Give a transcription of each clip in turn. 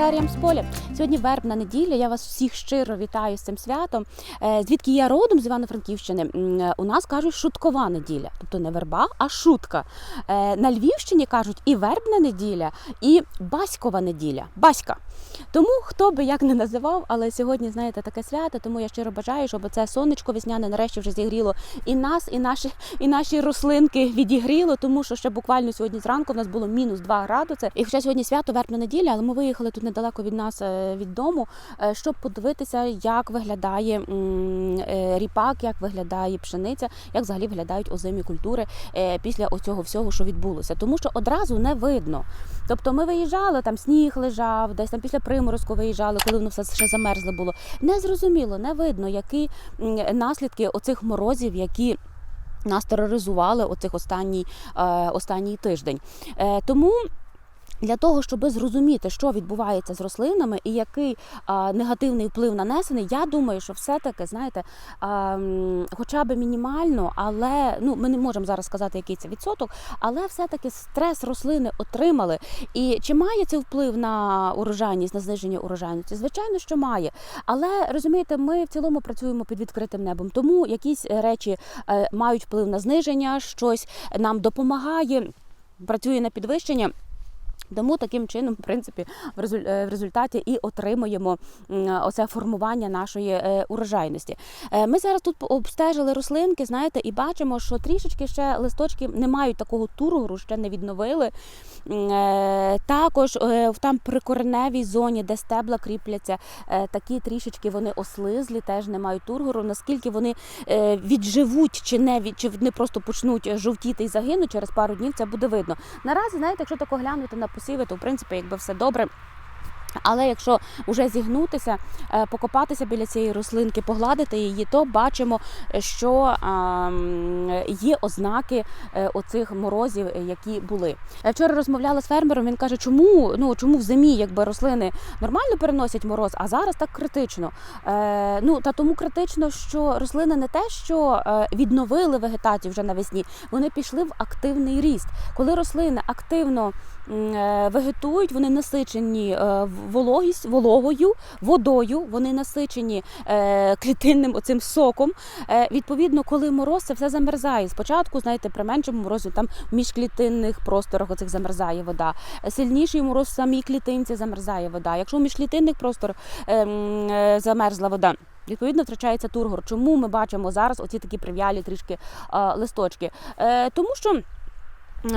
Аграріям з поля. Сьогодні вербна неділя. Я вас всіх щиро вітаю з цим святом. Е, Звідки я родом з Івано-Франківщини? Е, У нас кажуть шуткова неділя, тобто не верба, а шутка. Е, На Львівщині кажуть і вербна неділя, і баськова неділя. Баська. Тому хто би як не називав, але сьогодні, знаєте, таке свято, тому я щиро бажаю, щоб це сонечко весняне нарешті вже зігріло і нас, і наші, і наші рослинки відігріло, тому що ще буквально сьогодні зранку в нас було мінус 2 градуси. І хоча сьогодні свято вербна неділя, але ми виїхали тут недалеко від нас е, від дому, е, щоб подивитися, як виглядає е, ріпак, як виглядає пшениця, як взагалі виглядають озимі культури після оцього всього, що відбулося. Тому що одразу не видно. Тобто ми виїжджали, там сніг лежав, десь там після приморозку виїжджали, коли воно все ще замерзле було. Не зрозуміло, не видно, які наслідки оцих морозів, які. Нас тероризували оцих останній, е, останній тиждень. Е, тому для того, щоб зрозуміти, що відбувається з рослинами і який а, негативний вплив нанесений, я думаю, що все-таки, знаєте, а, хоча б мінімально, але ну ми не можемо зараз сказати, який це відсоток, але все-таки стрес рослини отримали. І чи має це вплив на урожайність, на зниження урожайності? Звичайно, що має. Але розумієте, ми в цілому працюємо під відкритим небом, тому якісь е, речі е, мають вплив на зниження, щось нам допомагає, працює на підвищення. Тому таким чином, в принципі, в е, результаті і отримуємо м, оце формування нашої е, урожайності. Е, Ми зараз тут обстежили рослинки, знаєте, і бачимо, що трішечки ще листочки не мають такого тургору, ще не відновили. Е, Також е, в там прикореневій зоні, де стебла кріпляться, е, такі трішечки вони ослизлі, теж не мають тургору. Наскільки вони е, відживуть чи не від, чи вони просто почнуть жовтіти і загинуть через пару днів, це буде видно. Наразі, знаєте, якщо тако глянути на посіви, то в принципі якби все добре. Але якщо вже зігнутися, е, покопатися біля цієї рослинки, погладити її, то бачимо, що є ознаки е, оцих морозів, е, які були. Я вчора розмовляла з фермером. Він каже, чому ну чому в зимі якби рослини нормально переносять мороз, а зараз так критично. Ну та тому критично, що рослини не те, що відновили вегетацію вже навесні, вони пішли в активний ріст. Коли рослини активно вегетують, вони насичені е, вологість, вологою, водою, вони насичені е, клітинним оцим соком. Е, відповідно, коли мороз, це все замерзає. Спочатку, знаєте, при меншому морозі там в міжклітинних просторах оцих замерзає вода. Сильніший мороз в самій клітинці замерзає вода. Якщо в міжклітинних просторах е, е, замерзла вода. Відповідно, втрачається тургор. Чому ми бачимо зараз оці такі прив'ялі трішки е, листочки? Е, тому що.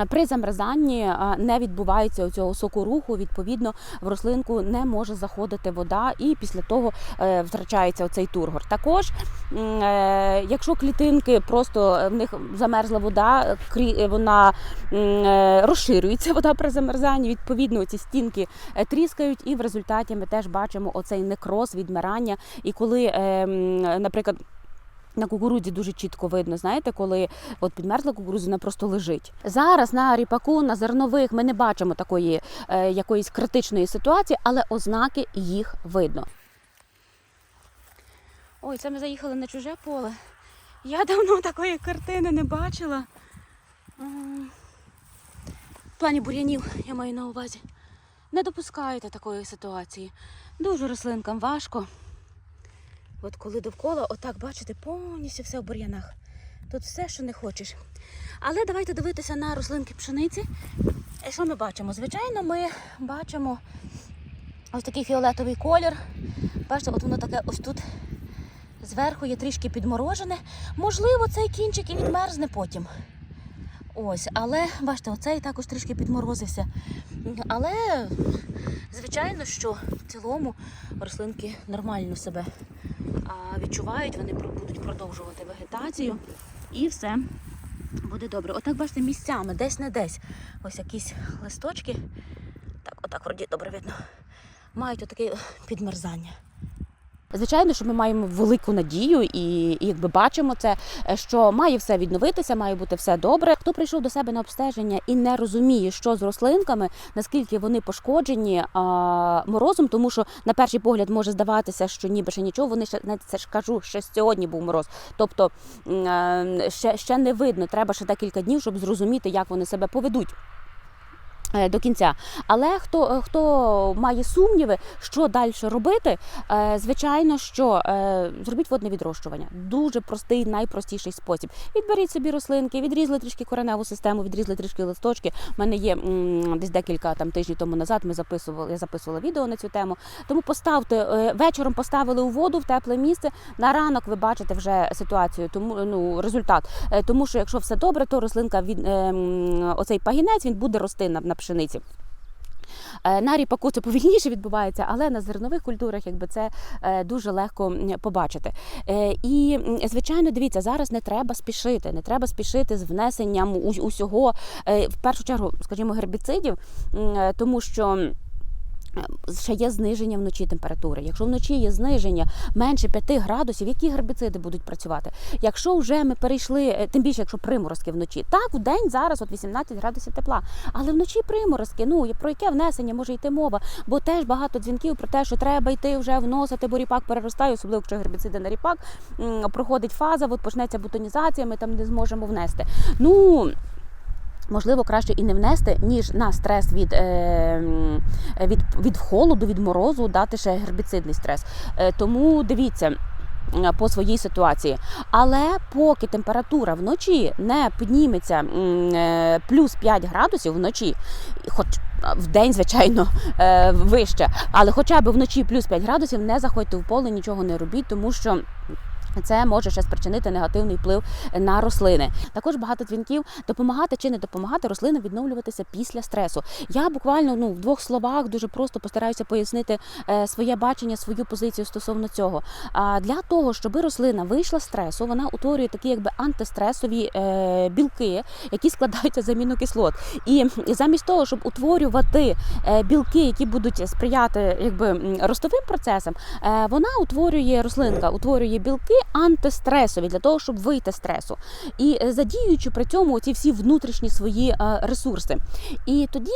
При замерзанні е, не відбувається цього сокоруху, відповідно, в рослинку не може заходити вода, і після того е, втрачається оцей тургор. Також, е, якщо клітинки просто в них замерзла вода, вона розширюється вода при замерзанні. Відповідно, ці стінки тріскають, і в результаті ми теж бачимо оцей некроз, відмирання. І коли, наприклад, на кукурудзі дуже чітко видно, знаєте, коли от підмерзла кукурудза, вона просто лежить. Зараз на ріпаку, на зернових ми не бачимо такої е, якоїсь критичної ситуації, але ознаки їх видно. Ой, це ми заїхали на чуже поле. Я давно такої картини не бачила. В плані бур'янів я маю на увазі. Не допускаєте такої ситуації. Дуже рослинкам важко. От коли довкола, отак, бачите, повністю все в бур'янах. Тут все, що не хочеш. Але давайте дивитися на рослинки пшениці. І що ми бачимо? Звичайно, ми бачимо ось такий фіолетовий колір. Бачите, от воно таке ось тут зверху є трішки підморожене. Можливо, цей кінчик і відмерзне потім. Ось, але бачите, оцей також трішки підморозився. Але, звичайно, що в цілому рослинки нормально себе відчувають, вони будуть продовжувати вегетацію і все буде добре. Отак, бачите, місцями, десь не десь. Ось якісь листочки. Так, отак вроді добре видно. Мають отаке підмерзання. Звичайно, що ми маємо велику надію і, якби бачимо це, е, що має все відновитися, має бути все добре. Хто прийшов до себе на обстеження і не розуміє, що з рослинками, наскільки вони пошкоджені а, морозом, тому що на перший погляд може здаватися, що ніби ще нічого. Вони ще знаєте, це ж кажу, ще сьогодні був мороз. Тобто е, ще, ще не видно. Треба ще декілька днів, щоб зрозуміти, як вони себе поведуть. Е, До кінця, але хто, е, хто має сумніви, що далі робити, е, звичайно, що зробіть водне відрощування. Дуже простий, найпростіший спосіб. Відберіть собі рослинки, відрізали трішки кореневу систему, відрізали трішки листочки. У мене є десь декілька там тижнів тому назад. Ми записували, я записувала відео на цю тему. Тому поставте вечором, поставили у воду в тепле місце. На ранок ви бачите вже ситуацію, тому ну результат. Тому що якщо все добре, то рослинка від оцей пагінець він буде рости на пшениці. Е, На ріпаку це повільніше відбувається, але на зернових культурах якби це е, дуже легко побачити. Е, І звичайно, дивіться, зараз не треба спішити, не треба спішити з внесенням усього, в першу чергу, скажімо, гербіцидів, тому що. Е, Ще є зниження вночі температури. Якщо вночі є зниження менше 5 градусів, які гербіциди будуть працювати? Якщо вже ми перейшли, е, тим більше, якщо приморозки вночі, так в день зараз от 18 градусів тепла, але вночі приморозки. Ну про яке внесення може йти мова? Бо теж багато дзвінків про те, що треба йти вже вносити, бо ріпак переростає, особливо якщо гербіциди на ріпак проходить фаза, от почнеться бутонізація, ми там не зможемо внести. Ну. Можливо, краще і не внести, ніж на стрес від, е, від, від холоду, від морозу дати ще гербіцидний стрес. Е, тому дивіться. По своїй ситуації, але поки температура вночі не підніметься е, плюс 5 градусів вночі, хоч в день, звичайно, вище, але хоча б вночі плюс 5 градусів, не заходьте в поле, нічого не робіть, тому що. Це може ще спричинити негативний вплив на рослини. Також багато дзвінків допомагати чи не допомагати рослинам відновлюватися після стресу. Я буквально ну в двох словах дуже просто постараюся пояснити е, своє бачення, свою позицію стосовно цього. А для того, щоб рослина вийшла з стресу, вона утворює такі якби антистресові е, білки, які складаються з амінокислот. І замість того, щоб утворювати е, білки, які будуть сприяти якби ростовим процесам, вона утворює рослинка, утворює білки антистресові для того, щоб вийти з стресу, і е, задіюючи при цьому ці всі внутрішні свої е, ресурси. І тоді,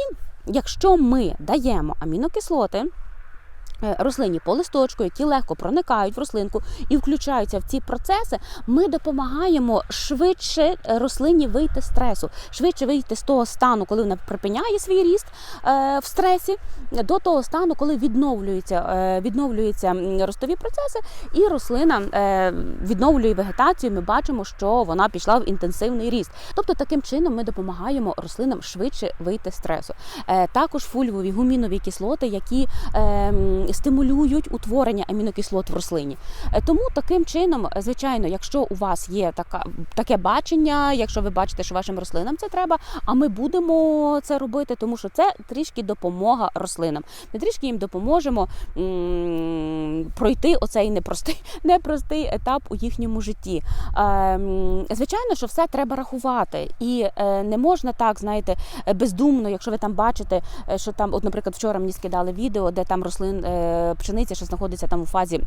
якщо ми даємо амінокислоти. Е, Рослині по листочку, які легко проникають в рослинку і включаються в ці процеси, ми допомагаємо швидше е, рослині вийти з стресу, швидше вийти з того стану, коли вона припиняє свій ріст е, в стресі, до того стану, коли відновлюються, відновлюються ростові процеси, і рослина відновлює вегетацію. Ми бачимо, що вона пішла в інтенсивний ріст. Тобто таким чином ми допомагаємо рослинам швидше вийти з стресу. Також фульвові гумінові кислоти, які стимулюють утворення амінокислот в рослині. Е, Тому таким чином, е, звичайно, якщо у вас є така таке бачення, якщо ви бачите, що вашим рослинам це треба, а ми будемо це робити, тому що це трішки допомога рослинам. Ми трішки їм допоможемо пройти оцей непростий, непростий етап у їхньому житті. Е, Звичайно, що все треба рахувати, і е, не можна так, знаєте, бездумно, якщо ви там бачите, що там, от, наприклад, вчора мені скидали відео, де там рослин пшениця, що знаходиться там у фазі.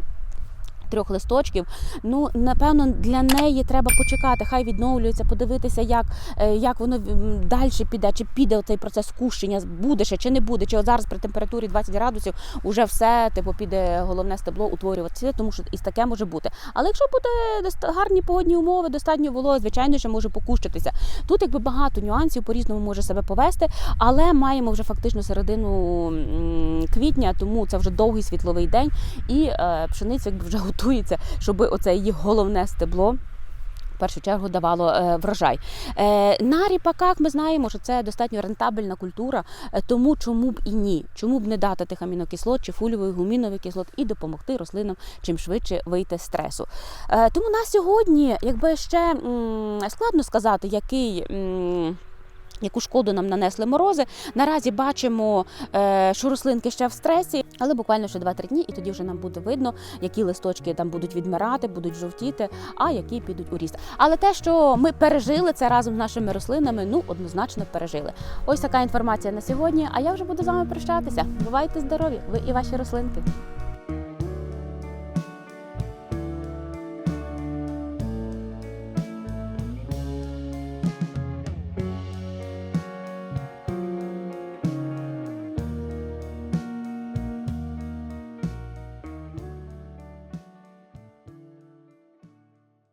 Трьох листочків, ну напевно, для неї треба почекати, хай відновлюється, подивитися, як, е, як воно далі піде, чи піде цей процес кущення, буде ще чи не буде, чи от зараз при температурі 20 градусів уже все типу піде головне стебло утворюватися, тому що і таке може бути. Але якщо буде гарні погодні умови, достатньо воло, звичайно, що може покущитися. Тут якби багато нюансів по-різному може себе повести, але маємо вже фактично середину квітня, тому це вже довгий світловий день, і е, пшениця вже готується, щоб оце її головне стебло. В першу чергу давало е, врожай. Е, на ріпаках ми знаємо, що це достатньо рентабельна культура, е, тому чому б і ні? Чому б не дати тих амінокислот чи фульових гумінових кислот і допомогти рослинам чим швидше вийти з стресу. Тому на сьогодні, якби ще складно сказати, який. Яку шкоду нам нанесли морози. Наразі бачимо, е, що рослинки ще в стресі, але буквально ще 2-3 дні, і тоді вже нам буде видно, які листочки там будуть відмирати, будуть жовтіти, а які підуть у ріст. Але те, що ми пережили це разом з нашими рослинами, ну однозначно пережили. Ось така інформація на сьогодні. А я вже буду з вами прощатися. Бувайте здорові, ви і ваші рослинки.